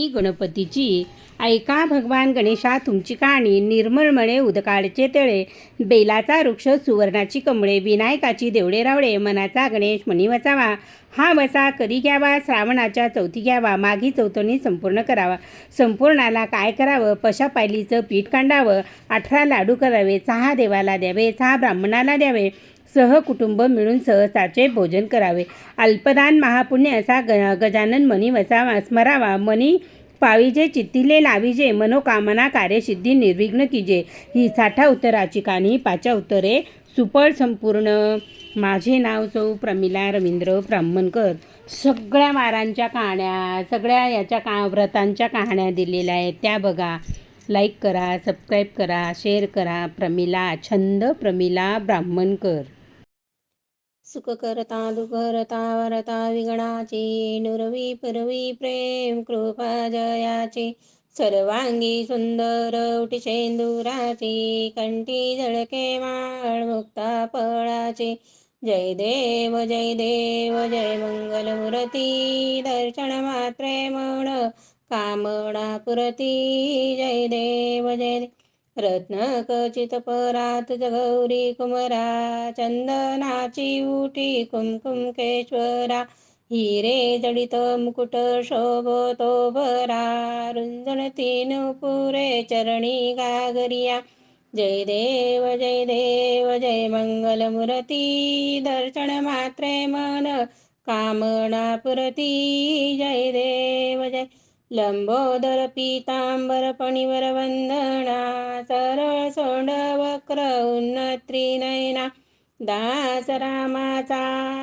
ही गणपतीची. ऐका भगवान गणेशा तुमची कहाणी निर्मळमळे उदकाळचे तळे. बेलाचा वृक्ष सुवर्णाची कमळे विनायकाची देवळे रावळे मनाचा गणेश मणी वसावा. हा वसा कधी घ्यावा? श्रावणाच्या चौथी घ्यावा? माघी चौथणी संपूर्ण करावा. संपूर्णाला काय करावं? पशा पायलीचं पीठ कांडावं. अठरा लाडू करावे. सहा देवाला द्यावे. सहा ब्राह्मणाला द्यावे. सहकुटुंब मिळून सहसाचे भोजन करावे. अल्पदान महापुण्य असा ग गजानन मनी वसावा स्मरावा मनी पाविजे चित्तीले लाविजे मनोकामना कार्यसिद्धी निर्विघ्न कीजे. ही साठा उत्तराची काणी पाचा उत्तरे सुपळ संपूर्ण. माझे नाव सौ प्रमिला रवींद्र ब्राह्मणकर. सगळ्या वारांच्या कहाण्या सगळ्या याच्या का व्रतांच्या कहाण्या दिलेल्या आहेत. त्या बघा. लाईक करा सबस्क्राईब करा शेअर करा. प्रमिला छंद प्रमिला ब्राह्मणकर. सुख करता दुःख रता वरता विगणाची नुरवी पुरवी प्रेम कृपा जयाचे सर्वांगी सुंदर उटिशेंदुराचे कंठी झळके माळ मुक्ता फळाचे. जय देव जय देव जय मंगलमूर्ती दर्शन मात्रे म्हण कामणा पुरती. जय देव रत्नकचित रत्न परात गौरी कुमरा चंदनाची उटी कुमकुम केश्वरा हिरे जडित मुकुट शोभतो भरा रुंजन तीन पुरे चरणी गागरिया जय देव जय देव जय मंगलमूर्ती दर्शन मात्रे मन कामना पुरती जय देव जय लंबोदर पीतांबर पणिवर वंदना सरळ सोंड वक्र उन्नत्री नयना दास रामाचा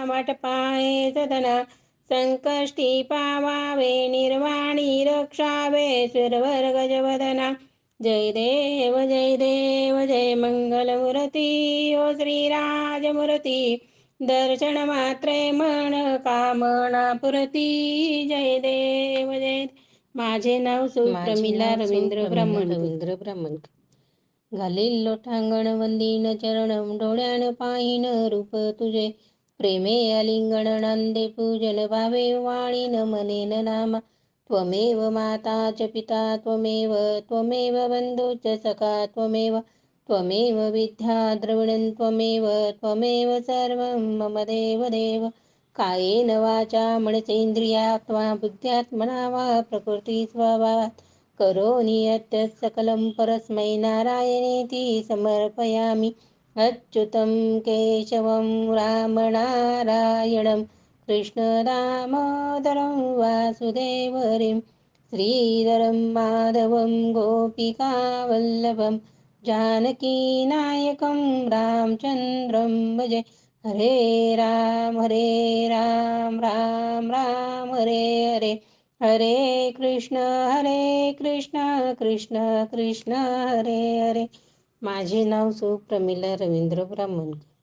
वाटपाये सदना संकष्टी पावावे निर्वाणी रक्षावे सुरवर गजवदना जय देव जय देव जय मंगलमूर्ती ओ श्रीराजमूर्ती दर्शन मात्रे मन कामना पुरती जय देव जय माझे नाव सुप्रमिला रवींद्र ब्राह्मण. रवींद्र ब्राह्मण. घालील लोटांगण वंदीन चरण डोळ्यान पाहिन रूप तुझे. प्रेमे आलिंगण नांदे पूजन भावे वाणीन मनेन नामा. त्वमेव माता च पिता त्वमेव त्वमेव बंधुश्च सखा त्वमेव त्वमेव विद्या द्रविणं त्वमेव त्वमेव सर्वं मम देव देव कायेन वाचा मनसेन्द्रियात्मा बुद्ध्यात्मना वा प्रकृती स्वभावात्. करोमि यत् सकलं परस्मै नारायणेति समर्पयामि. अच्युतं केशवं रामनारायणं कृष्णदामोदरं वासुदेवरिं. श्रीधरं माधवं गोपिकावल्लभं जानकीनायकं रामचन्द्रं भजे. हरे राम हरे राम राम राम हरे हरे. हरे कृष्ण हरे कृष्ण कृष्ण कृष्ण हरे हरे. माझे नाव सुप्रमिला रवींद्र ब्राह्मणकर.